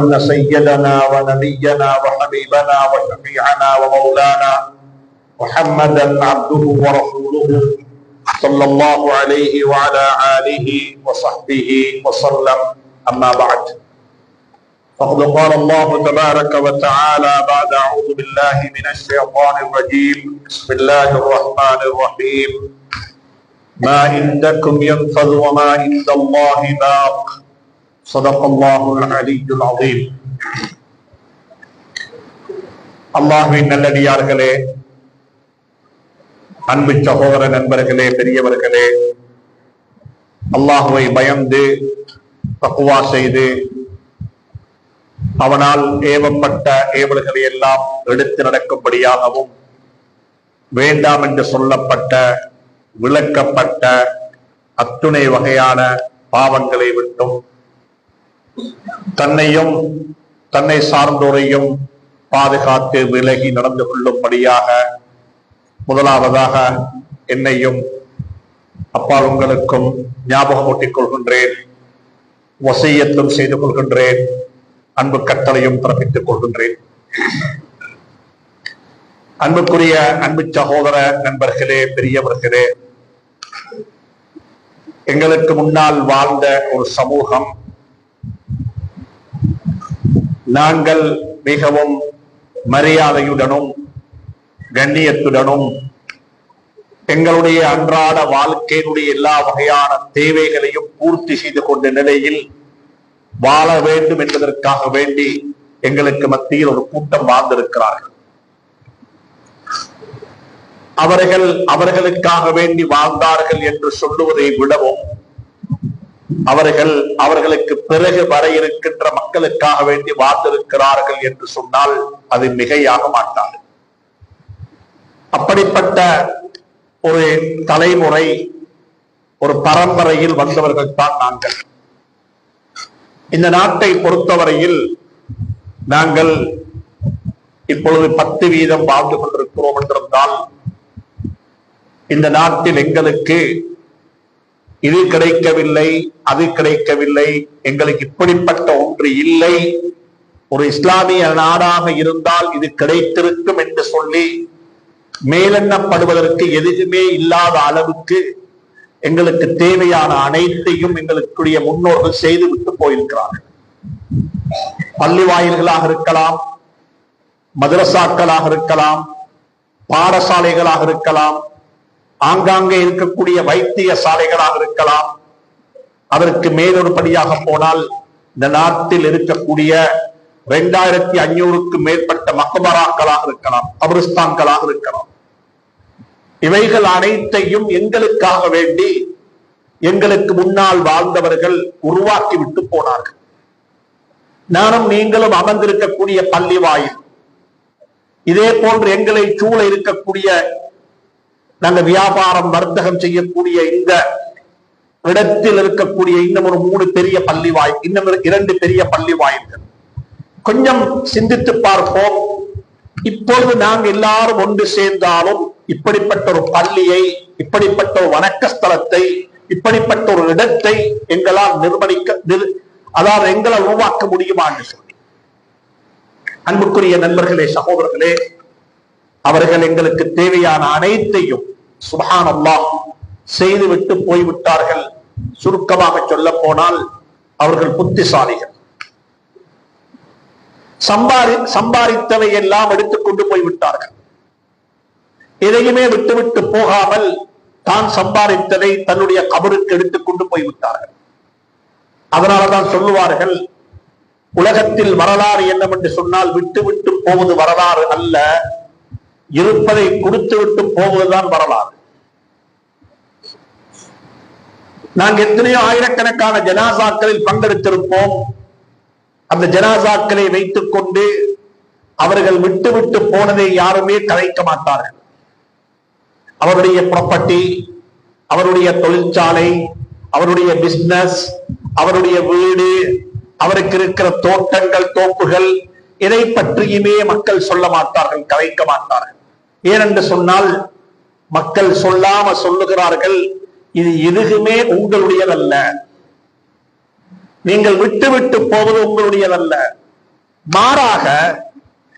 أن سيدنا ونبينا وحبيبنا وشفيعنا ومولانا محمدا عبده ورسوله صلى الله عليه وعلى آله وصحبه وسلم. أما بعد فقد قال الله تبارك وتعالى بعد أعوذ بالله من الشيطان الرجيم. بسم الله الرحمن الرحيم. ما عندكم ينفذ وما عند الله باق. صدق الله العلي العظيم அல்லாஹுவின் நல்லடியார்களே அன்பு சகோதர நண்பர்களே பெரியவர்களே அல்லாஹுவை பயந்து தக்குவா செய்து அவனால் ஏவப்பட்ட ஏவல்களை எல்லாம் எடுத்து நடக்கும்படியாகவும் வேண்டாம் என்று சொல்லப்பட்ட விளக்கப்பட்ட அத்துணை வகையான பாவங்களை விட்டும் தன்னையும் தன்னை சார்ந்தோரையும் பாதுகாத்து விலகி நடந்து கொள்ளும்படியாக முதலாவதாக என்னையும் அப்பா உங்களுக்கும் ஞாபகமூட்டிக் கொள்கின்றேன். வசையத்தும் செய்து கொள்கின்றேன். அன்பு கட்டளையும் பிறப்பித்துக் கொள்கின்றேன். அன்புக்குரிய அன்பு சகோதர நண்பர்களே பெரியவர்களே எங்களுக்கு முன்னால் வாழ்ந்த ஒரு சமூகம் நாங்கள் மிகவும் மரியாதையுடனும் கண்ணியத்துடனும் எங்களுடைய அன்றாட வாழ்க்கையினுடைய எல்லா வகையான தேவைகளையும் பூர்த்தி செய்து கொண்ட நிலையில் வாழ வேண்டும் என்பதற்காக வேண்டி எங்களுக்கு மத்தியில் ஒரு கூட்டம் வாழ்ந்திருக்கிறார்கள். அவர்கள் அவர்களுக்காக வேண்டி வாழ்ந்தார்கள் என்று சொல்லுவதை விடவும் அவர்கள் அவர்களுக்கு பிறகு வர இருக்கின்ற மக்களுக்காக வேண்டி வாழ்ந்திருக்கிறார்கள் என்று சொன்னால் அது மிகையாக மாட்டாது. அப்படிப்பட்ட ஒரு தலைமுறை ஒரு பரம்பரையில் வந்தவர்கள் தான் நாங்கள். இந்த நாட்டை பொறுத்தவரையில் நாங்கள் இப்பொழுது பத்து வீதம் வாழ்ந்து கொண்டிருக்கிறோம் என்றிருந்தால் இந்த நாட்டில் எங்களுக்கு இது கிடைக்கவில்லை அது கிடைக்கவில்லை. எங்களுக்கு இப்படிப்பட்ட ஒன்று இல்லை. ஒரு இஸ்லாமிய நாடாக இருந்தால் இது கிடைத்திருக்கும் என்று சொல்லி மேலெண்ணப்படுவதற்கு எதுவுமே இல்லாத அளவுக்கு எங்களுக்கு தேவையான அனைத்தையும் எங்களுக்குரிய முன்னோர்கள் செய்து விட்டு போயிருக்கிறார்கள். பள்ளி வாயில்களாக இருக்கலாம் மதரசாக்களாக இருக்கலாம் பாடசாலைகளாக இருக்கலாம் ஆங்காங்கே இருக்கக்கூடிய வைத்திய சாலைகளாக இருக்கலாம். அதற்கு மேலொரு படியாக போனால் இந்த நாட்டில் இருக்கக்கூடிய இரண்டாயிரத்தி ஐநூறுக்கு மேற்பட்ட மகபராக்களாக இருக்கலாம் கபிரிஸ்தான்களாக இருக்கலாம். இவைகள் அனைத்தையும் எங்களுக்காக வேண்டி எங்களுக்கு முன்னால் வாழ்ந்தவர்கள் உருவாக்கி விட்டு போனார்கள். நானும் நீங்களும் அமர்ந்திருக்கக்கூடிய பள்ளி வாயில் இதே போன்று எங்களை சூழ இருக்கக்கூடிய நாங்க வியாபாரம் வர்த்தகம் செய்யக்கூடிய இந்த இடத்தில் இருக்கக்கூடிய இன்னும் ஒரு மூணு பெரிய பள்ளி வாய் இன்னும் இரண்டு பெரிய பள்ளி வாயில்கள் கொஞ்சம் சிந்தித்து பார்ப்போம். இப்பொழுது நாங்க எல்லாரும் ஒன்று சேர்ந்தாலும் இப்படிப்பட்ட ஒரு பள்ளியை இப்படிப்பட்ட ஒரு வணக்க ஸ்தலத்தை இப்படிப்பட்ட ஒரு இடத்தை எங்களால் நிர்மணிக்க அதாவது எங்களால் உருவாக்க முடியுமா என்று சொல்லி. அன்புக்குரிய நண்பர்களே சகோதரர்களே அவர்கள் எங்களுக்கு தேவையான அனைத்தையும் சுபான் அல்லாஹ் செய்துவிட்டு போய்விட்டார்கள். சுருக்கமாக சொல்ல போனால் அவர்கள் புத்திசாலிகள். சம்பாரி சம்பாதித்தவை எல்லாம் எடுத்துக்கொண்டு போய்விட்டார்கள். எதையுமே விட்டுவிட்டு போகாமல் தான் சம்பாதித்ததை தன்னுடைய கபருக்கு எடுத்துக்கொண்டு போய்விட்டார்கள். அதனாலதான் சொல்லுவார்கள் உலகத்தில் வரலாறு என்னவென்று சொன்னால் விட்டு விட்டு போவது வரலாறு அல்ல. இருப்பதை கொடுத்து விட்டு போவதுதான் வரலாறு. நாங்கள் எத்தனையோ ஆயிரக்கணக்கான ஜனாசாக்களில் பங்கெடுத்திருப்போம். அந்த ஜனாசாக்களை வைத்துக் கொண்டு அவர்கள் விட்டு விட்டு போனதை யாருமே கலைக்க மாட்டார்கள். அவருடைய ப்ராப்பர்ட்டி அவருடைய தொழிற்சாலை அவருடைய பிசினஸ் அவருடைய வீடு அவருக்கு இருக்கிற தோட்டங்கள் தோப்புகள் இதை பற்றியுமே மக்கள் சொல்ல மாட்டார்கள் கலைக்க மாட்டார்கள். ஏனென்று சொன்னால் மக்கள் சொல்லாம சொல்லுகிறார்கள் இது எதுவுமே உங்களுடையதல்ல. நீங்கள் விட்டு விட்டு போவது உங்களுடையதல்ல. மாறாக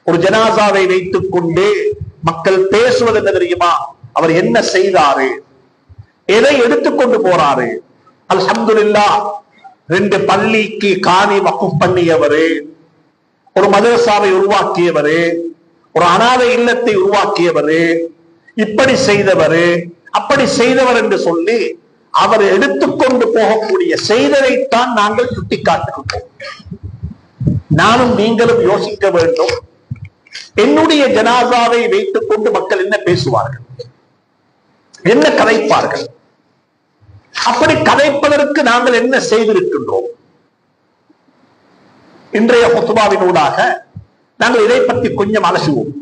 ஒரு ஜனாசாவை வைத்துக் கொண்டு மக்கள் பேசுவது என்ன தெரியுமா? அவர் என்ன செய்தாரு? எதை எடுத்துக்கொண்டு போறாரு? அல்ஹம்துலில்லா ரெண்டு பள்ளிக்கு காணி வக்குப் பண்ணியவரு ஒரு மதரசாவை உருவாக்கியவரு ஒரு அனாதை இல்லத்தை உருவாக்கியவர் இப்படி செய்தவர் அப்படி செய்தவர் என்று சொல்லி அவர் எடுத்துக்கொண்டு போகக்கூடிய செய்ததைத்தான் நாங்கள் சுட்டிக்காட்டுகின்றோம் நானும் நீங்களும் யோசிக்க வேண்டும். என்னுடைய ஜனாதாவை வைத்துக் கொண்டு மக்கள் என்ன பேசுவார்கள்? என்ன கதைப்பார்கள்? அப்படி கதைப்பதற்கு நாங்கள் என்ன செய்திருக்கின்றோம்? இன்றைய ஹுத்துபாவினூடாக நாங்கள் இதை பற்றி கொஞ்சம் அலசுவோம்.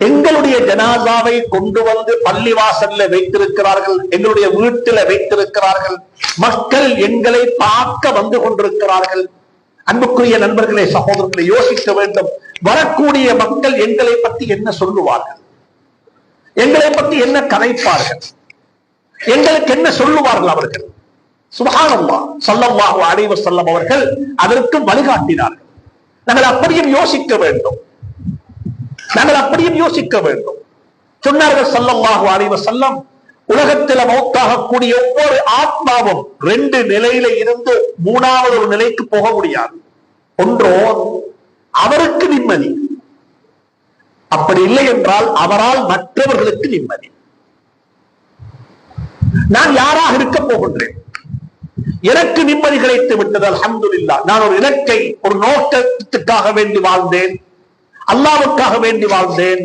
எங்களுடைய ஜனாசாவை கொண்டு வந்து பள்ளிவாசல்ல வைத்திருக்கிறார்கள் எங்களுடைய வீட்டில வைத்திருக்கிறார்கள் மக்கள் எங்களை பார்க்க வந்து கொண்டிருக்கிறார்கள். அன்புக்குரிய நண்பர்களே சகோதரர்களை யோசிக்க வேண்டும். வரக்கூடிய மக்கள் எங்களை பற்றி என்ன சொல்லுவார்கள்? எங்களை பற்றி என்ன கதைப்பார்கள்? எங்களுக்கு என்ன சொல்லுவார்கள் அவர்கள்? சுபகானம்மா ஸல்லல்லாஹு அலைஹி சொல்லம் அவர்கள் அதற்கு வழிகாட்டினார்கள். நாங்கள் அப்படியும் யோசிக்க வேண்டும். நாங்கள் அப்படியும் யோசிக்க வேண்டும். சொன்னார்கள் ஸல்லல்லாஹு அலைஹி செல்லம் உலகத்தில் மௌத்தாகக்கூடிய ஒவ்வொரு ஆத்மாவும் ரெண்டு நிலையில இருந்து மூணாவது ஒரு நிலைக்கு போக முடியாது. ஒன்றோ அவருக்கு நிம்மதி. அப்படி இல்லை என்றால் அவரால் மற்றவர்களுக்கு நிம்மதி. நான் யாராக இருக்க போகின்றேன்? எனக்கு நிம்மதி கிடைத்து விட்டது அலமது இல்லா நான் ஒரு இலக்கை ஒரு நோக்கத்துக்காக வேண்டி வாழ்ந்தேன். அல்லாவுக்காக வேண்டி வாழ்ந்தேன்.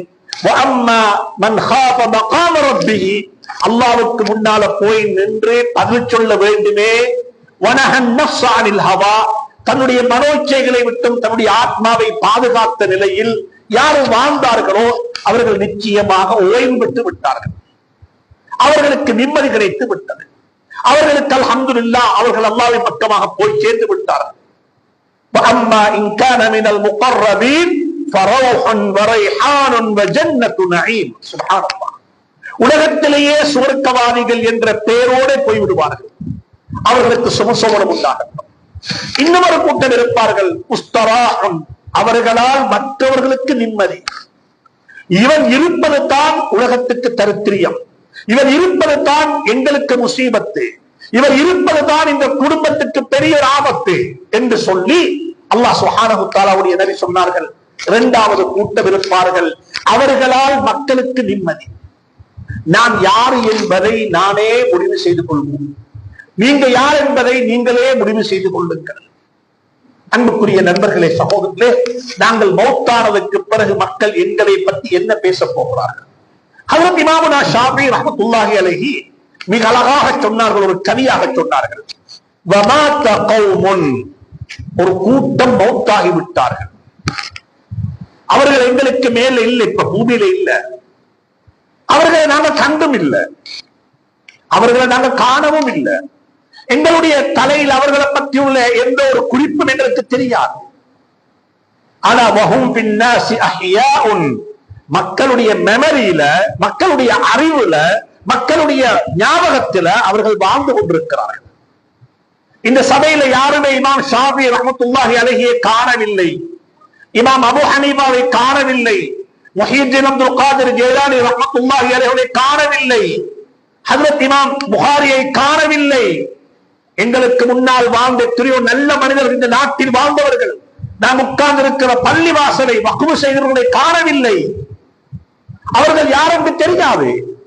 அல்லாவுக்கு முன்னால போய் நின்று பதில் சொல்ல வேண்டுமே. வனஹன் ஹவா. தன்னுடைய மனோச்சைகளை விட்டும் தன்னுடைய ஆத்மாவை பாதுகாத்த நிலையில் யார் வாழ்ந்தார்களோ அவர்கள் நிச்சயமாக ஓய்வு பெற்று விட்டார்கள். அவர்களுக்கு நிம்மதி கிடைத்து விட்டது. அவர்களுக்கு அல்ஹம்துலில்லா அவர்கள் அல்லாவின் பக்கமாக போய் சேர்ந்து விட்டார்கள் وأما إن كان من المقربين فروح وريحان وجنة نعيم سبحان الله உலகத்திலேயே சுவர்க்கவாதிகள் என்ற பெயரோடு போய்விடுவார்கள் அவர்களுக்கு சுமசோமனம் உண்டாகட்டும் இன்னும் ஒரு கூட்டம் இருப்பார்கள் புஸ்தராகம் அவர்களால் மற்றவர்களுக்கு நிம்மதி இவன் இருப்பது தான் உலகத்துக்கு தரித்திரியம் இவர் இருப்பது தான் எங்களுக்கு முசீபத்து. இவர் இருப்பது தான் இந்த குடும்பத்துக்கு பெரிய ஆபத்து என்று சொல்லி அல்லாஹ் சுஹானஹு தாலாவுடைய நபி சொன்னார்கள். இரண்டாவது கூட்டம் இருப்பார்கள். அவர்களால் மக்களுக்கு நிம்மதி. நான் யார் என்பதை நானே முடிவு செய்து கொள்வோம். நீங்க யார் என்பதை நீங்களே முடிவு செய்து கொள்ளுங்கள். அன்புக்குரிய நண்பர்களே சகோதரர்களே நாங்கள் மௌத்தானதுக்கு பிறகு மக்கள் எங்களை பற்றி என்ன பேச போகிறார்கள்? அதுவும் இமாமுனா ஷாபி ரஹமத்துல்லாஹி அலஹி மிக அழகாக சொன்னார்கள் ஒரு கவியாக சொன்னார்கள். வமாத்த கௌமுன் ஒரு கூட்டம் மௌத்தாகி விட்டார்கள். அவர்கள் எங்களுக்கு மேல இல்லை இப்ப பூமியில இல்ல. அவர்களை நாங்க கண்டும் இல்லை. அவர்களை நாங்க காணவும் இல்லை. எங்களுடைய தலையில் அவர்களை பற்றி உள்ள எந்த ஒரு குறிப்பும் எங்களுக்கு தெரியாது. ஆனா வஹும் பின்னாசி அஹ்யாஉன் மக்களுடைய மெமரியில மக்களுடைய அறிவுல மக்களுடைய ஞாபகத்துல அவர்கள் வாழ்ந்து கொண்டிருக்கிறார்கள். இந்த சபையில யாருமே இமாம் ஷாபி ரஹமத்துல்லாஹி அழகியை காணவில்லை. இமாம் அபு ஹனீபாவை காணவில்லை. முஹீத்தின் அப்துல் காதிர் ஜெயலானி ரஹமத்துல்லாஹி அலைஹி காணவில்லை. ஹஜரத் இமாம் புகாரியை காணவில்லை. எங்களுக்கு முன்னால் வாழ்ந்த எத்தனையோ நல்ல மனிதர்கள் இந்த நாட்டில் வாழ்ந்தவர்கள். நாம் உட்கார்ந்திருக்கிற பள்ளி வாசலை வக்குவு செய்தவர்களை காணவில்லை. அவர்கள் யாருக்கு தெரியாது.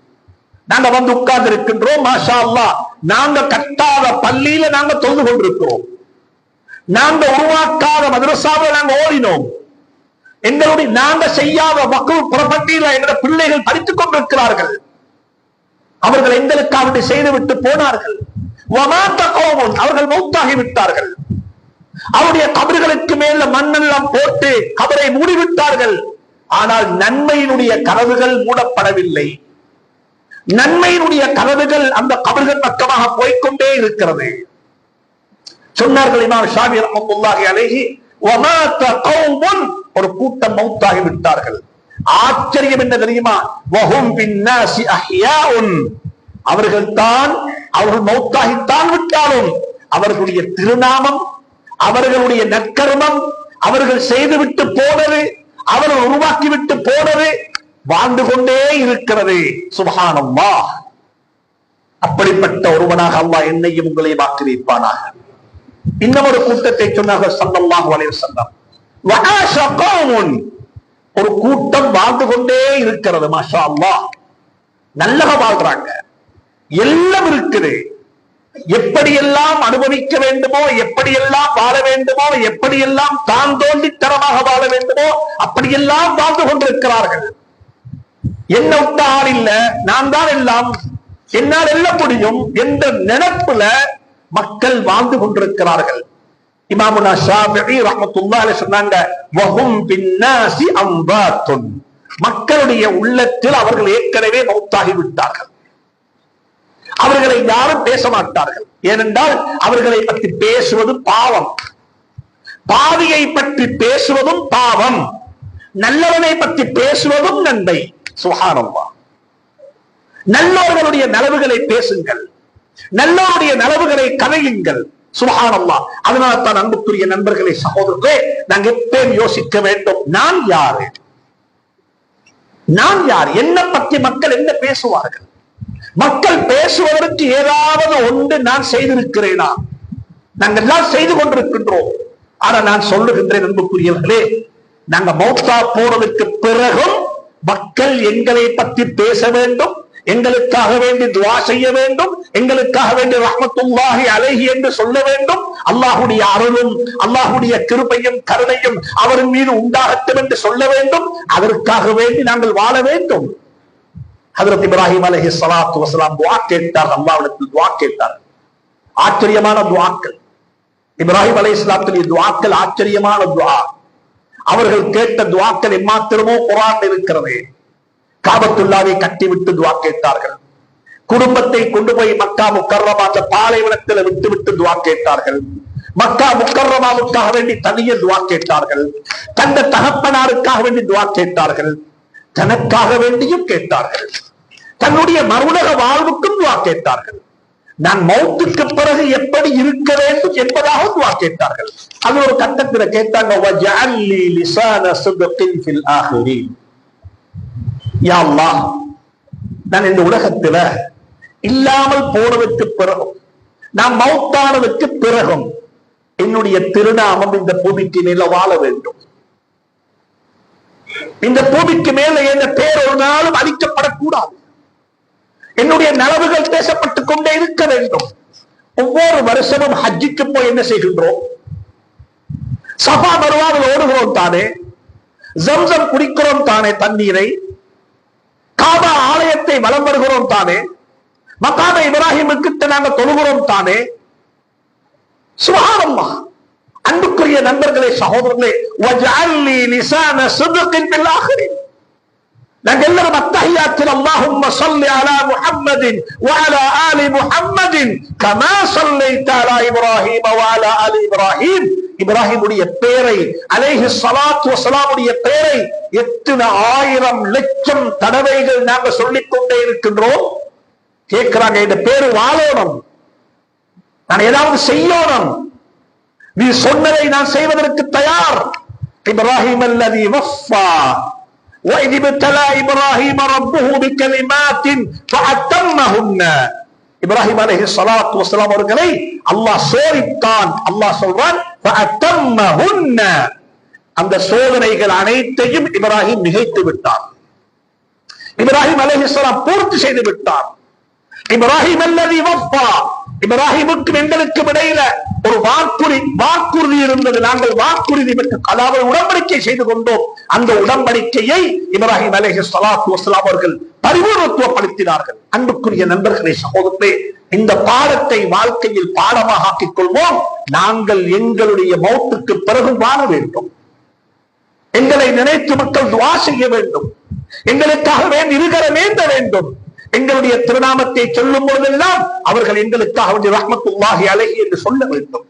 நாங்க வந்து உட்கார்ந்து இருக்கின்றோம் மாஷா நாங்க கட்டாத பள்ளியில நாங்க தொழுது கொண்டிருக்கிறோம். நாங்க உருவாக்காத மதரசாவில் நாங்க ஓடினோம். எங்களுடைய நாங்க செய்யாத மக்கள் புறப்பட்டியில் எங்களுடைய பிள்ளைகள் படித்துக் கொண்டிருக்கிறார்கள். அவர்கள் எங்களுக்காக செய்துவிட்டு போனார்கள். வமாத்த கோவம் அவர்கள் மௌத்தாகி விட்டார்கள். அவருடைய கபர்களுக்கு மேல மண்ணெல்லாம் போட்டு கபரை மூடிவிட்டார்கள். ஆனால் நன்மையினுடைய கதவுகள் மூடப்படவில்லை. நன்மையினுடைய கதவுகள் அந்த கபர்கள் பக்கமாக போய்கொண்டே இருக்கிறது. சொன்னார்கள் இமாம் ஷாபி ரஹ்மத்துல்லாஹி அலைஹி வமாத்த கௌமுன் ஒரு கூட்டம் மௌத்தாகி விட்டார்கள். ஆச்சரியம் என்ன தெரியுமா? வஹும் பின்னாசி அஹ்யாஉன் அவர்கள் தான் அவர்கள் மௌத்தாகித்தான் விட்டாலும் அவர்களுடைய திருநாமம் அவர்களுடைய நற்கர்மம் அவர்கள் செய்துவிட்டு போனது அவர்கள் உருவாக்கிவிட்டு போனது வாழ்ந்து கொண்டே இருக்கிறது. சுபஹானல்லா அப்படிப்பட்ட ஒருவனாக அல்லாஹ் என்னையும் உங்களை ஆக்கி வைப்பானாக. இன்னும் ஒரு கூட்டத்தை சொன்னார்கள் சல்லல்லாஹு வளைய சந்தம் ஒரு கூட்டம் வாழ்ந்து கொண்டே இருக்கிறது மாஷா அல்லா நல்லக வாழ்றாங்க. எல்லாம் இருக்குது. எப்படியெல்லாம் அனுபவிக்க வேண்டுமோ எப்படியெல்லாம் வாழ வேண்டுமோ எப்படியெல்லாம் தான் தோண்டித்தனமாக வாழ வேண்டுமோ அப்படியெல்லாம் வாழ்ந்து கொண்டிருக்கிறார்கள். என்ன விட்ட ஆள் இல்ல நான் தான் எல்லாம் என்னால் எல்லாம் முடியும் என்ற நினைப்புல மக்கள் வாழ்ந்து கொண்டிருக்கிறார்கள். இமாமுனா ஷாபி ரஹ்மத்துல்லாஹி சொன்னாங்க வஹும் பின்னாசி அம்பாத்துன். மக்களுடைய உள்ளத்தில் அவர்கள் ஏற்கனவே மௌத்தாகி விட்டார்கள். அவர்களை யாரும் பேச மாட்டார்கள் ஏனென்றால் அவர்களை பற்றி பேசுவது பாவம். பாவியை பற்றி பேசுவதும் பாவம். நல்லவனை பற்றி பேசுவதும் நன்மை. சுகானம்மா நல்லவர்களுடைய நலவுகளை பேசுங்கள். நல்லவருடைய நலவுகளை கதையுங்கள் சுபஹானல்லா அதனால தான் அன்புக்குரிய நண்பர்களை சகோதரர்களே நாங்க எப்பயும் யோசிக்க வேண்டும். நான் யாரு? நான் யார்? என்ன பற்றி மக்கள் என்ன பேசுவார்கள்? மக்கள் பேசுவதற்கு ஏதாவது ஒன்று நான் செய்திருக்கிறேனா? நாங்கள் எல்லாம் செய்து கொண்டிருக்கின்றோம். ஆனா நான் சொல்லுகின்றேன் அன்புக்குரியவர்களே நாங்க மௌத்தா போனதுக்கு பிறகும் மக்கள் எங்களை பற்றி பேச வேண்டும் எங்களுக்காக வேண்டி துவா செய்ய வேண்டும் எங்களுக்காக வேண்டி ரஹமத்துல்லாஹி அழகி என்று சொல்ல வேண்டும். அல்லாஹுடைய அருளும் அல்லாஹுடைய கிருபையும் கருணையும் அவரின் மீது உண்டாகட்டும் என்று சொல்ல வேண்டும். அதற்காக வேண்டி நாங்கள் வாழ வேண்டும். ஹதரத் இப்ராஹிம் அலஹி சலாத்து வசலாம் துவா கேட்டார். அல்லாவிடத்தில் துவா கேட்டார். ஆச்சரியமான துவாக்கள். இப்ராஹிம் அலைஹிஸ்ஸலாத்துடைய துவாக்கள் ஆச்சரியமான துவா. அவர்கள் கேட்ட துவாக்கள் எம்மாத்திரமோ குரான் இருக்கிறது. காபத்துல்லாவை கட்டிவிட்டு துவா கேட்டார்கள். குடும்பத்தை கொண்டு போய் மக்கா முக்கர்ரமா அந்த பாலைவனத்தில் விட்டு விட்டு துவா கேட்டார்கள். மக்கா முக்கர்ரமாவுக்காக வேண்டி தனியே துவா கேட்டார்கள். தந்த தகப்பனாருக்காக வேண்டி துவா கேட்டார்கள். தனக்காக வேண்டியும் கேட்டார்கள். தன்னுடைய மறுலக வாழ்வுக்கும் துவா கேட்டார்கள். நான் மௌத்துக்கு பிறகு எப்படி இருக்க வேண்டும் என்பதாக துவா கேட்டார்கள். அது ஒரு கட்டத்தில் கேட்டாங்க "வஜஅல்லி நான் இந்த உலகத்துல இல்லாமல் போனதுக்கு பிறகும் நான் மௌத்தானதுக்கு பிறகும் என்னுடைய திருநாமம் இந்த பூமிக்கு வாழ வேண்டும். இந்த பூமிக்கு மேல எந்த பேர் ஒரு நாளும் அழிக்கப்படக்கூடாது. என்னுடைய நலவுகள் பேசப்பட்டுக் கொண்டே இருக்க வேண்டும். ஒவ்வொரு வருஷமும் ஹஜ்ஜிக்கு போய் என்ன செய்கின்றோம்? சபா மருவாவில் ஓடுகிறோம் தானே. ஜம்சம் குடிக்கிறோம் தானே தண்ணீரை. காபா ஆலயத்தை வலம் வருகிறோம் தானே. மகாத இப்ராஹிமுக்கு நாங்கள் தொழுகிறோம் தானே. சுபஹானல்லா அன்புக்குரிய நண்பர்களே சகோதரர்களே வஜஅல்லி லிசான சித்கின் பில் ஆகிரின் நாங்க எல்லாரும் அத்தஹியாத்தில் அல்லாஹும்ம ஸல்லி அலா முஹம்மதின் வஅலா ஆலி முஹம்மதின் கமா ஸல்லைத அலா இப்ராஹீம வஅலா ஆலி இப்ராஹீம் இப்ராஹிமுடைய பெயரை அலைஹி ஸலாத்து வஸலாமுடைய பெயரை எத்தனை ஆயிரம் லட்சம் தடவைகள் நாங்க சொல்லிக் கொண்டே இருக்கின்றோம் கேட்கிறாங்க இந்த பேரு வாழணும் நான் ஏதாவது செய்யணும் நீ சொன்னதை நான் செய்வதற்கு தயார் இப்ராஹிம் அல்லதி வஃபா وإذ ابتلى إبراهيم ربه بكلمات فأتمهن இப்ராஹிம் அலைஹி ஸலாத்து வஸலாம் அவர்களை அல்லாஹ் சோதித்தான் அல்லாஹ் சொல்றான் فأتمهن அந்த சோதனைகள் அனைத்தையும் இப்ராஹிம் நிகழ்த்து விட்டார் இப்ராஹிம் அலைஹிஸ்ஸலாம் பூர்த்தி செய்து விட்டார் இப்ராஹிம் அல்லதி வஃபா இப்ராஹிமுக்கும் எங்களுக்கும் இடையில ஒரு வாக்குறுதி வாக்குறுதி இருந்தது. நாங்கள் வாக்குறுதி பெற்று அதாவது உடன்படிக்கை செய்து கொண்டோம். அந்த உடன்படிக்கையை இப்ராஹிம் அலேஹி சலாத்து வஸலாம் அவர்கள் பரிபூர்ணத்துவப்படுத்தினார்கள். அன்புக்குரிய நண்பர்களே சகோதரே இந்த பாடத்தை வாழ்க்கையில் பாடமாக ஆக்கிக் கொள்வோம் நாங்கள் எங்களுடைய மௌத்துக்கு பிறகு வாழ வேண்டும். எங்களை நினைத்து மக்கள் துவா செய்ய வேண்டும். எங்களுக்காக வேண்டி வேண்ட வேண்டும். எங்களுடைய திருநாமத்தை சொல்லும் போதெல்லாம் அவர்கள் எங்களுக்காக வேண்டிய ரஹ்மத்துல்லாஹி அழகி என்று சொல்ல வேண்டும்.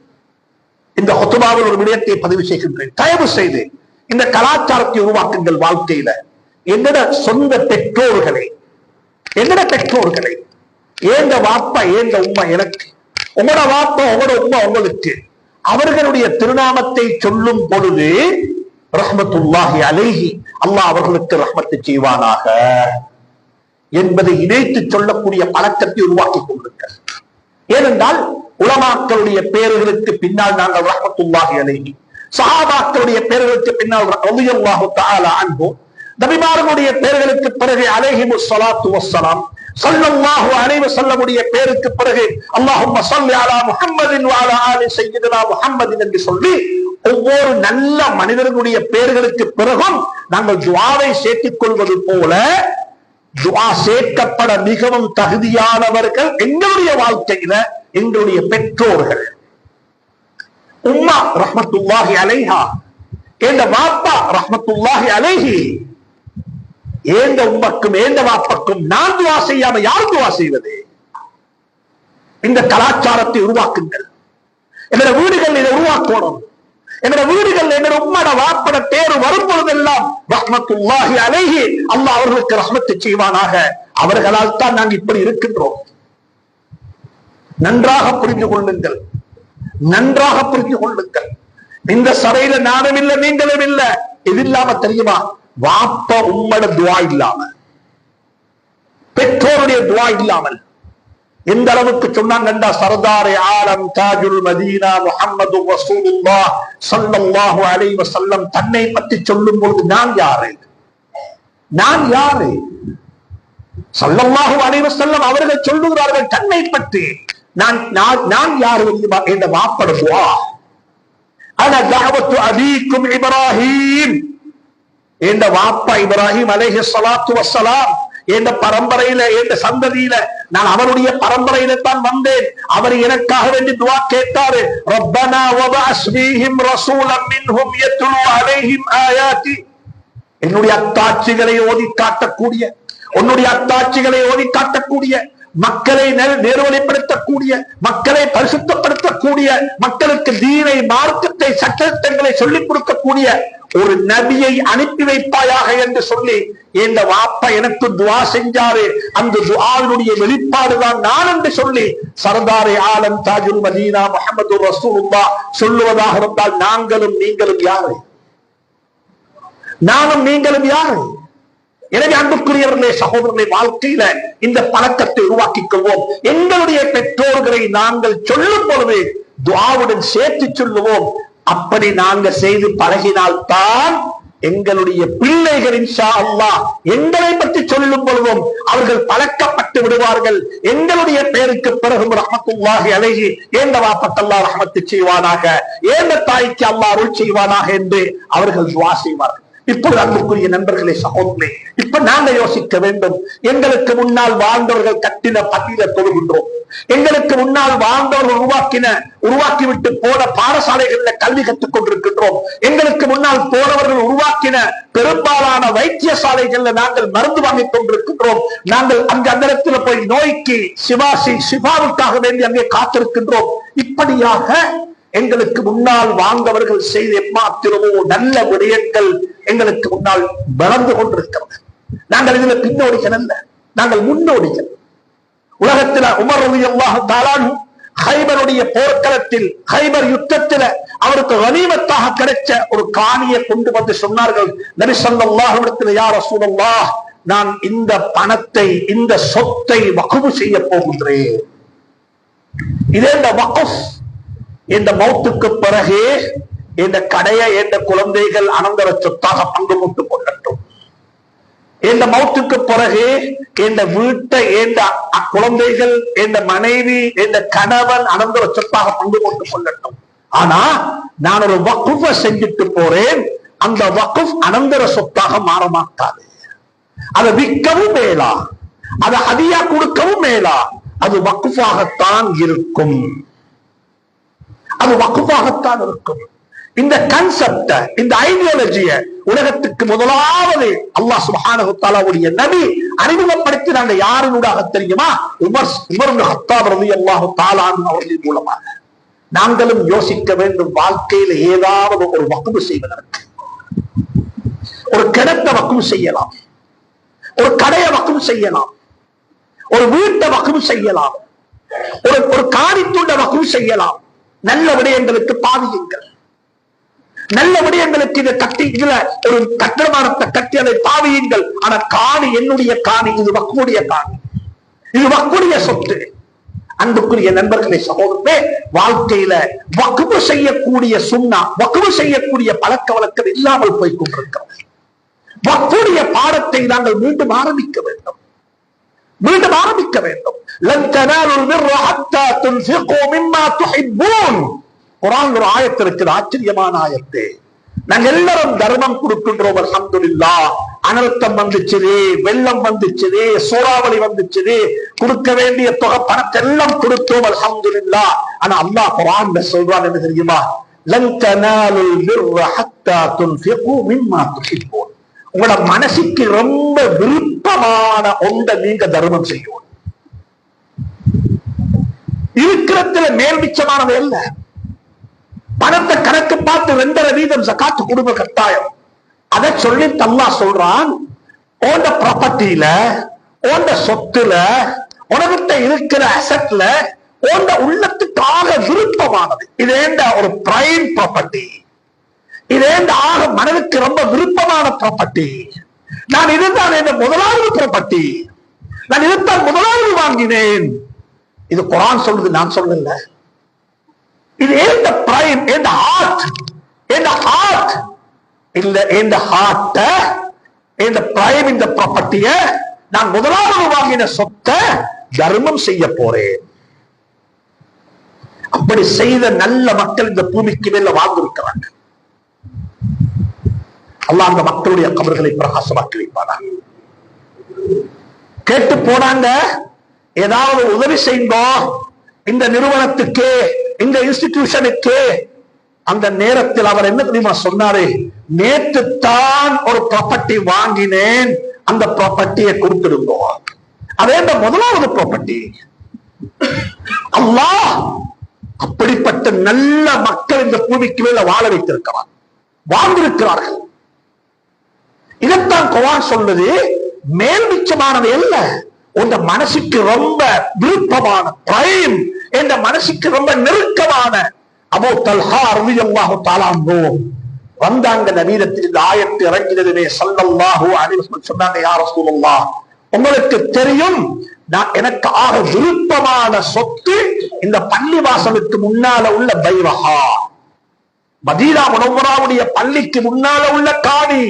இந்த ஹொத்துபாவில் ஒரு விடயத்தை பதிவு செய்கின்றேன். தயவு செய்து இந்த கலாச்சாரத்தை உருவாக்குங்கள் வாழ்க்கையில. எங்கட சொந்த பெற்றோர்களை எங்கட பெற்றோர்களை ஏந்த வாப்பா ஏந்த உம்மா எனக்கு உங்களோட வாப்பா உங்களோட உண்மை உங்களுக்கு. அவர்களுடைய திருநாமத்தை சொல்லும் பொழுது ரஹ்மத்துல்லாஹி அலைஹி அல்லாஹ் அவர்களுக்கு ரஹ்மத்து செய்வானாக. என்பதை இணைத்து சொல்லக்கூடிய பழக்கத்தை உருவாக்கி கொண்டிருக்கிறார் ஏனென்றால் உலமாக்களுடைய பேர்களுக்கு பின்னால் நாங்கள் ரஹ்மத்துல்லாஹி அலைஹி. சஹாபாக்களுடைய பேர்களுக்கு பின்னால் ரலியல்லாஹு தஆலா நபிமார்களுடைய பேர்களுக்கு பிறகு அலைஹிமு ஸலாத்து வஸ்ஸலாம். சல்லல்லாஹு அலைஹி வஸல்லமுடைய பேருக்கு பிறகு அல்லாஹும்ம ஸல்லி அலா முஹம்மதின் வ அலா ஆலி சய்யிதினா முஹம்மதின் என்று சொல்லி ஒவ்வொரு நல்ல மனிதர்களுடைய பேர்களுக்கு பிறகும் நாங்கள் துஆவை சேர்த்துக் கொள்வது போல துவா சேர்க்கப்பட மிகவும் தகுதியானவர்கள் எங்களுடைய வாழ்க்கையில எங்களுடைய பெற்றோர்கள். உம்மா ரஹ்மத்துல்லாஹி அலைஹா ஏந்த வாப்பா ரஹ்மத்துல்லாஹி அலைஹி ஏந்த உம்மக்கும் ஏந்த வாப்பக்கும் நான் துவா செய்யாம யார் துவா செய்வது? இந்த கலாச்சாரத்தை உருவாக்குங்கள். எங்களோட வீடுகள் இதை உருவாக்கணும். என்னோட வீடுகள் என்னோட உம்மட வாப்பட பேரு வரும் பொழுதெல்லாம் ரஹ்மத்துல்லாஹி அலைஹி அல்லாஹ் அவர்களுக்கு ரஹ்மத்து செய்வானாக. அவர்களால் தான் நாங்கள் இப்படி இருக்கின்றோம். நன்றாக புரிந்து கொள்ளுங்கள். நன்றாக புரிந்து கொள்ளுங்கள். இந்த சபையில நானும் இல்லை நீங்களும் இல்ல. இது இல்லாம தெரியுமா? வாப்ப உம்மட துவா இல்லாம பெற்றோருடைய துவா இல்லாமல் எந்த அளவுக்கு சொன்னாங்கண்டா சர்தாரே ஆலம் தாஜுல் மதீனா முஹம்மது வசூலுல்லா சல்லல்லாஹு அலைஹி வஸல்லம் தன்னை பற்றி சொல்லும் பொழுது நான் யாரு? நான் யாரு? சல்லல்லாஹு அலைஹி வஸல்லம் அவர்கள் சொல்லுகிறார்கள் தன்னை பற்றி நான் நான் நான் யாரு? தெரியுமா என்ற வாப்பட துவா. அன தஅவத்து அபீக்கும் என்ற வாப்பா இப்ராஹிம் அலைஹி ஸலாத்து வஸலாம் எந்த பரம்பரையில எந்த சந்ததியில நான் அவருடைய பரம்பரையில தான் வந்தேன். அவர் எனக்காக வேண்டி துவா கேட்டாரு. ரப்பனா வபஅஸ் ஃபீஹிம் ரசூலம் மின்ஹும் யத்லு அலைஹிம் ஆயாதி என்னுடைய அத்தாட்சிகளை ஓதி காட்டக்கூடிய உன்னுடைய அத்தாட்சிகளை ஓதி காட்டக்கூடிய மக்களை நேர்வழிப்படுத்தக்கூடிய மக்களை பரிசுத்தப்படுத்தக்கூடிய மக்களுக்கு தீனை மார்க்கத்தை சட்டத்தங்களை சொல்லிக் கொடுக்கக்கூடிய ஒரு நபியை அனுப்பி வைப்பாயாக என்று சொல்லி இந்த வாப்பா எனக்கு துவா செஞ்சாரு. அந்த துவாவினுடைய வெளிப்பாடுதான் நான் என்று சொல்லி சர்தாரே ஆலம் தாஜுல் மதீனா முகமது ரசூலுல்லா சொல்லுவதாக இருந்தால் நாங்களும் நீங்களும் யாரு? நானும் நீங்களும் யாரு? எனவே அன்புக்குரியவர்களே சகோதரர்களை வாழ்க்கையில இந்த பழக்கத்தை உருவாக்கிக் கொள்வோம் எங்களுடைய பெற்றோர்களை நாங்கள் சொல்லும் பொழுது துவாவுடன் சேர்த்து சொல்லுவோம். அப்படி நாங்கள் செய்து பழகினால்தான் எங்களுடைய பிள்ளைகள் இன்ஷா அல்லா எங்களை பற்றி சொல்லும் பொழுதும் அவர்கள் பழக்கப்பட்டு விடுவார்கள். எங்களுடைய பெயருக்கு பிறகும் ரஹமத்துல்லாஹி அழகி ஏந்த வாப்பத்தல்லா ரஹமத்து செய்வானாக? ஏந்த தாய்க்கு அல்லாஹ் அருள் செய்வானாக என்று அவர்கள் துவா செய்வார்கள். இப்போது அன்புக்குரிய நண்பர்களே சகோதரே இப்ப நாங்க யோசிக்க வேண்டும். எங்களுக்கு முன்னால் வாழ்ந்தவர்கள் கட்டின பட்டியல தொழுகின்றோம் எங்களுக்கு முன்னால் வாழ்ந்தவர்கள் உருவாக்கின உருவாக்கிவிட்டு போன பாடசாலைகள்ல கல்வி கற்றுக் கொண்டிருக்கின்றோம். எங்களுக்கு முன்னால் போனவர்கள் உருவாக்கின பெரும்பாலான வைத்தியசாலைகள்ல நாங்கள் மருந்து வாங்கிக் கொண்டிருக்கின்றோம். நாங்கள் அங்கு அந்த இடத்துல போய் நோய்க்கு சிவாசி சிவாவுக்காக வேண்டி அங்கே காத்திருக்கின்றோம். இப்படியாக எங்களுக்கு முன்னால் வாழ்ந்தவர்கள் செய்த எம்மாத்திரமோ நல்ல விடயங்கள் எங்களுக்கு முன்னால் வளர்ந்து கொண்டிருக்கிறது நாங்கள் இதுல பின்னோடிகள் அல்ல நாங்கள் முன்னோடிகள் உலகத்துல உமர் ரலியல்லாஹு ஹைபருடைய போர்க்களத்தில் ஹைபர் யுத்தத்துல அவருக்கு வலிமத்தாக கிடைச்ச ஒரு காணியை கொண்டு வந்து சொன்னார்கள். நபி யார் அலைஹி நான் இந்த பணத்தை இந்த சொத்தை வகுப்பு செய்ய போகின்றேன். இதே இந்த வகுப் இந்த மௌத்துக்கு பிறகு இந்த கடையை இந்த குழந்தைகள் அனந்தர சொத்தாக பங்கு போட்டுக் கொள்ளட்டும். இந்த மௌத்துக்கு பிறகு இந்த வீட்டை இந்த அ- குழந்தைகள் இந்த மனைவி இந்த கணவன் அனந்தர சொத்தாக பங்கு போட்டுக் கொள்ளட்டும். ஆனா நான் ஒரு வக்குஃப செஞ்சுட்டு போறேன். அந்த வக்குஃப் அனந்தர சொத்தாக மாற மாட்டாது. அதை விற்கவும் மேலா. அதை அதிகா கொடுக்கவும் மேலா. அது வக்குஃபாகத்தான் இருக்கும். அது வக்குஃபாகத்தான் இருக்கும். இந்த கன்செப்ட இந்த ஐடியாலஜிய உலகத்துக்கு முதலாவது அல்லாஹ் சுப்ஹானஹு நபி அறிமுகப்படுத்தினாங்க யாருனுடாக தெரியுமா? உமர் உமர் இப்னு ஹத்தாப் ரலியல்லாஹு தஆலா அவர்களின் மூலமாக. நாங்களும் யோசிக்க வேண்டும் வாழ்க்கையில ஏதாவது ஒரு வக்குவு செய்வதற்கு. ஒரு கிணத்தை வக்குவு செய்யலாம். ஒரு கடையை வக்குவு செய்யலாம். ஒரு வீட்டை வக்குவு செய்யலாம். ஒரு ஒரு காணித்துண்ட வக்குவு செய்யலாம். நல்ல விடயங்களுக்கு பாவியுங்கள் நல்ல விடயங்களுக்கு இதை கட்டி இதுல ஒரு கட்டமானத்தை கட்டி அதை பாவியுங்கள். ஆனா காணி என்னுடைய காணி இது வக்குடைய காணி. இது வக்குடைய சொத்து. அன்புக்குரிய நண்பர்களை சகோதரமே வாழ்க்கையில வக்குவு செய்யக்கூடிய சுண்ணா வக்குவு செய்யக்கூடிய பழக்க வழக்கம் இல்லாமல் போய் கொண்டிருக்கிறது வக்குடைய பாடத்தை நாங்கள் மீண்டும் ஆரம்பிக்க வேண்டும். மீண்டும் ஆரம்பிக்க வேண்டும். லன் தனாலுல் பிர்ர ஹத்தா துன்ஃபிகு மிம்மா துஹிப்பூன். குரான் ஒரு ஆயத்து இருக்குது ஆச்சரியமான ஆயத்து. நாங்க எல்லாரும் தர்மம் கொடுக்கின்றோம் அல்ஹம்துலில்லா. அனர்த்தம் வந்துச்சுது வெள்ளம் வந்துச்சுது சூறாவளி வந்துச்சுது. கொடுக்க வேண்டிய தொகை பணத்தை எல்லாம் கொடுத்தோம் அல்ஹம்துலில்லா. ஆனா அல்லாஹ் குரான் சொல்றான் என்ன தெரியுமா? உங்களோட மனசுக்கு ரொம்ப விருப்பமான ஒன்றை நீங்க தர்மம் செய்யும் இருக்கிறதுல மேல் இல்லை பணத்தை கணக்கு பார்த்து ரெண்டரை வீதம் சகாத்து குடும்ப கட்டாயம். அதை சொல்லி தல்லா சொல்றான் ஓண்ட ப்ராப்பர்ட்டியில ஓண்ட சொத்துல உனக்கிட்ட இருக்கிற அசட்ல ஓண்ட உள்ளத்துக்காக விருப்பமானது. இது ஏண்ட ஒரு பிரைம் ப்ராப்பர்ட்டி இது ஏண்ட ஆக மனதுக்கு ரொம்ப விருப்பமான ப்ராப்பர்ட்டி நான் இதுதான் என் முதலாவது ப்ராப்பர்ட்டி நான் இதுதான் முதலாவது வாங்கினேன். இது குரான் சொல்லுது நான் சொல்லல. இது ஏந்த பிரைம் ஏந்த ஹார்ட் ஏந்த ஹார்ட் இல்ல ஏந்த ஹார்ட்ட ஏந்த பிரைம் இந்த ப்ராப்பர்ட்டிய நான் முதலாவது வாங்கின சொத்தை தர்மம் செய்ய போறேன். அப்படி செய்த நல்ல மக்கள் இந்த பூமிக்கு மேல வாழ்ந்திருக்கிறாங்க. அல்லாஹ் அந்த மக்களுடைய கபர்களை பிரகாசமாக்கி வைப்பானா கேட்டு போனாங்க ஏதாவது உதவி செய்யுங்கோ இந்த நிறுவனத்துக்கு இந்த இன்ஸ்டிடியூஷனுக்கு அந்த நேரத்தில் அவர் என்ன தெரியுமா சொன்னாரு? நேற்று தான் ஒரு ப்ராப்பர்ட்டி வாங்கினேன் அந்த ப்ராப்பர்ட்டியை கொடுத்துடுங்க. அதே இந்த முதலாவது ப்ராப்பர்ட்டி அல்லா அப்படிப்பட்ட நல்ல மக்கள் இந்த பூமிக்கு மேல வாழ வைத்திருக்கிறார். வாழ்ந்திருக்கிறார்கள். இதைத்தான் குவான் சொல்வது மேல் மிச்சமானது அல்ல உங்க மனசுக்கு ரொம்ப விருப்பமான பிரைம் என்ற மனசுக்கு ரொம்ப நெருக்கமான அபோ தல்ஹா அருவியல்லாஹு தாலாங்கோ வந்தாங்க நவீனத்தில் இந்த ஆயத்து இறங்கினதுமே சல்லல்லாஹு அலைஹி சொன்னாங்க யா சூழல்லா உங்களுக்கு தெரியும் நான் எனக்கு ஆக விருப்பமான சொத்து இந்த பள்ளி வாசலுக்கு முன்னால உள்ள பைரஹா. மதீனா முனவராவுடைய பள்ளிக்கு முன்னால உள்ள காணி.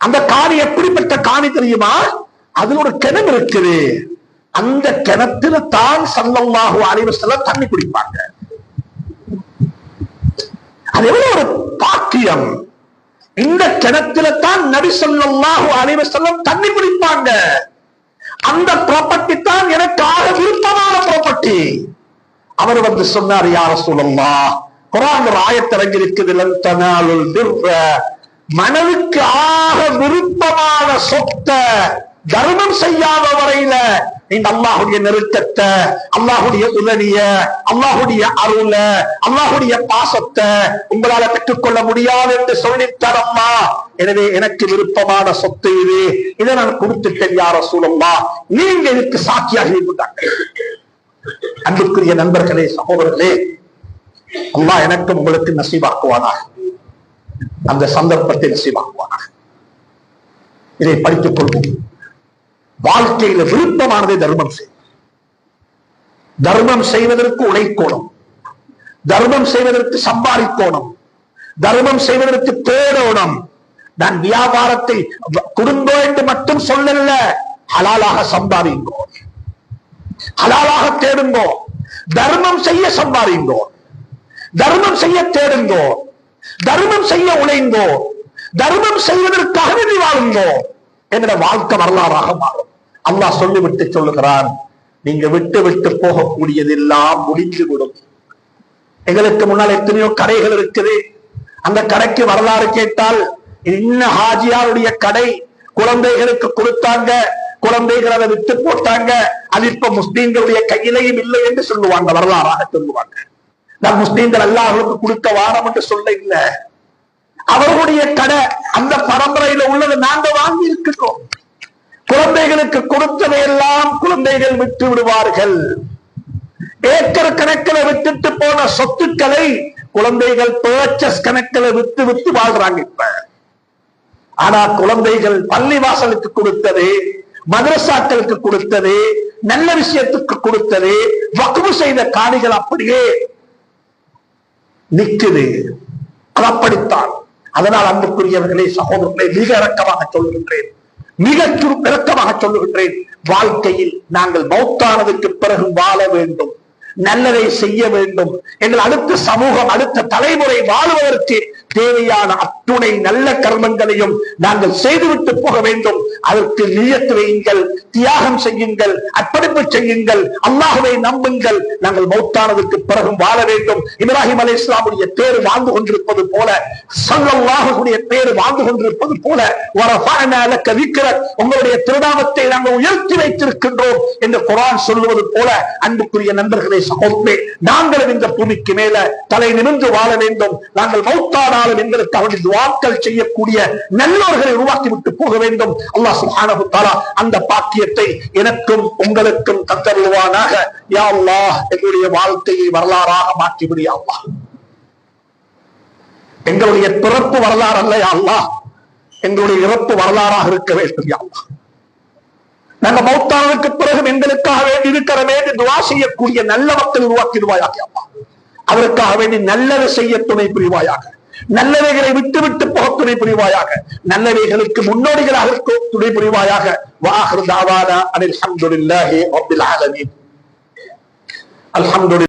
அந்த காணி எப்படிப்பட்ட காணி தெரியுமா? அதுல ஒரு கிணறு இருக்குது. அந்த கிணத்துல தான் சல்லல்லாஹு அலைஹி தண்ணி குடிப்பாங்க. அது எவ்வளவு ஒரு பாக்கியம். இந்த கிணத்துல தான் நபி ஸல்லல்லாஹு அலைஹி தண்ணி குடிப்பாங்க. அந்த ப்ராப்பர்ட்டி தான் எனக்காக விருப்பமான ப்ராப்பர்ட்டி அவர் வந்து சொன்னார் யார சொல்லலாம் குரான் ஒரு ஆயத்திறங்கி இருக்குது மனதுக்கு ஆக விருப்பமான சொத்தை தர்மம் செய்யாத வரையில இந்த அல்லாஹுடைய நெருக்கத்தை அல்லாஹுடைய உதவிய அல்லாஹுடைய அருள அல்லாஹுடைய பாசத்தை உங்களால பெற்றுக்கொள்ள முடியாது என்று சொல்லித்தரம்மா எனவே எனக்கு விருப்பமான சொத்து இது. இதை நான் கொடுத்துட்டேன் யார சூழம்மா நீங்க இதுக்கு சாட்சியாக இருந்தாங்க அன்புக்குரிய நண்பர்களே சகோதரர்களே அல்லா எனக்கும் உங்களுக்கு நசீவாக்குவானாக அந்த சந்தர்ப்பத்தை நசீவாக்குவானாக இதை படித்துக் கொள்வோம். வாழ்க்கையில விருப்பமானதை தர்மம் செய். தர்மம் செய்வதற்கு உழைக்கோணும். தர்மம் செய்வதற்கு சம்பாதிக்கோணும். தர்மம் செய்வதற்கு தேடோணும். நான் வியாபாரத்தை குடும்பம் என்று மட்டும் சொல்லல ஹலாலாக சம்பாதிங்கோ. ஹலாலாக தேடுங்கோ. தர்மம் செய்ய சம்பாதிங்கோ. தர்மம் செய்ய தேடுங்கோ. தர்மம் செய்ய உழைந்தோ தர்மம் செய்வதற்காக வேண்டி வாழுங்கோ. என்னோட வாழ்க்கை வரலாறாக மாறும். அல்லாஹ் சொல்லிவிட்டு சொல்லுகிறான். நீங்க விட்டு விட்டு போகக்கூடியதெல்லாம் முடிந்து விடும் எங்களுக்கு முன்னால் எத்தனையோ கடைகள் இருக்குது. அந்த கடைக்கு வரலாறு கேட்டால் இன்ன ஹாஜியாருடைய கடை குழந்தைகளுக்கு கொடுத்தாங்க. குழந்தைகள் அதை விட்டு போட்டாங்க. அது இப்ப முஸ்லீம்களுடைய கையிலையும் இல்லை என்று சொல்லுவாங்க வரலாறாக சொல்லுவாங்க. நான் முஸ்லீம்கள் எல்லாருக்கும் கொடுக்க வாரம் என்று சொல்ல இல்லை. அவர்களுடைய கடை அந்த பரம்பரையில உள்ளதை நாங்க வாங்கி இருக்கிறோம் குழந்தைகளுக்கு கொடுத்ததை எல்லாம் குழந்தைகள் விட்டு விடுவார்கள். ஏக்கர் கணக்கில் விட்டுட்டு போன சொத்துக்களை குழந்தைகள் பர்ச்சஸ் கணக்கில் வித்து வித்து வாழ்றாங்க இப்ப. ஆனா குழந்தைகள் பள்ளி வாசலுக்கு கொடுத்தது மதரசாக்களுக்கு கொடுத்தது நல்ல விஷயத்துக்கு கொடுத்தது வக்குவு செய்த காணிகள் அப்படியே நிக்குது. அப்படித்தான். அதனால் அன்புக்குரியவர்களே சகோதரர்களை மிக இறக்கமாக சொல்கின்றேன் மிக சுரு இறக்கமாக சொல்லுகின்றேன். வாழ்க்கையில் நாங்கள் மௌத்தானதுக்கு பிறகு வாழ வேண்டும். நல்லதை செய்ய வேண்டும். எங்கள் அடுத்த சமூகம் அடுத்த தலைமுறை வாழுவதற்கு தேவையான அத்துணை நல்ல கர்மங்களையும் நாங்கள் செய்துவிட்டு போக வேண்டும். அதற்கு நீயத்து வையுங்கள் தியாகம் செய்யுங்கள் அர்ப்பணிப்பு செய்யுங்கள். அல்லாஹுவை நம்புங்கள். நாங்கள் மௌத்தானதுக்கு பிறகும் வாழ வேண்டும். இப்ராஹிம் அலி இஸ்லாமுடைய பேர் வாழ்ந்து கொண்டிருப்பது போல சல்லாஹுடைய பேர் வாழ்ந்து கொண்டிருப்பது போல உங்களுடைய திருநாமத்தை நாங்கள் உயர்த்தி வைத்திருக்கின்றோம் என்று குரான் சொல்லுவது போல அன்புக்குரிய நண்பர்களை சகோதரே நாங்களும் இந்த பூமிக்கு மேல தலை நிமிர்ந்து வாழ வேண்டும். நாங்கள் மௌத்தானாலும் எங்களுக்கு அவர்கள் துவாக்கள் செய்யக்கூடிய நல்லோர்களை உருவாக்கி விட்டு போக வேண்டும். அல்லாஹ் சுஹானபு தாலா அந்த பாக்கியத்தை எனக்கும் உங்களுக்கும் தத்தருவானாக யா அல்லாஹ் எங்களுடைய வாழ்க்கையை வரலாறாக மாற்றிவிடு அல்லாஹ். எங்களுடைய பிறப்பு வரலாறு அல்ல யா அல்லாஹ். எங்களுடைய இறப்பு வரலாறாக இருக்க வேண்டும் யா அல்லாஹ். நாங்க மௌத்தானதுக்கு பிறகு எங்களுக்காக வேண்டி இருக்கிற வேண்டி துவா செய்யக்கூடிய நல்ல மக்கள் உருவாக்கிடுவாயாக அம்மா அதற்காக வேண்டி நல்லதை செய்ய துணை புரிவாயாக. நல்லவைகளை விட்டு விட்டு போக துணை புரிவாயாக. நல்லவைகளுக்கு முன்னோடிகளாக துணை புரிவாயாக. வாஹர் தாவானா அனில் அல்ஹம்துலில்லாஹி ரப்பில் ஆலமீன்.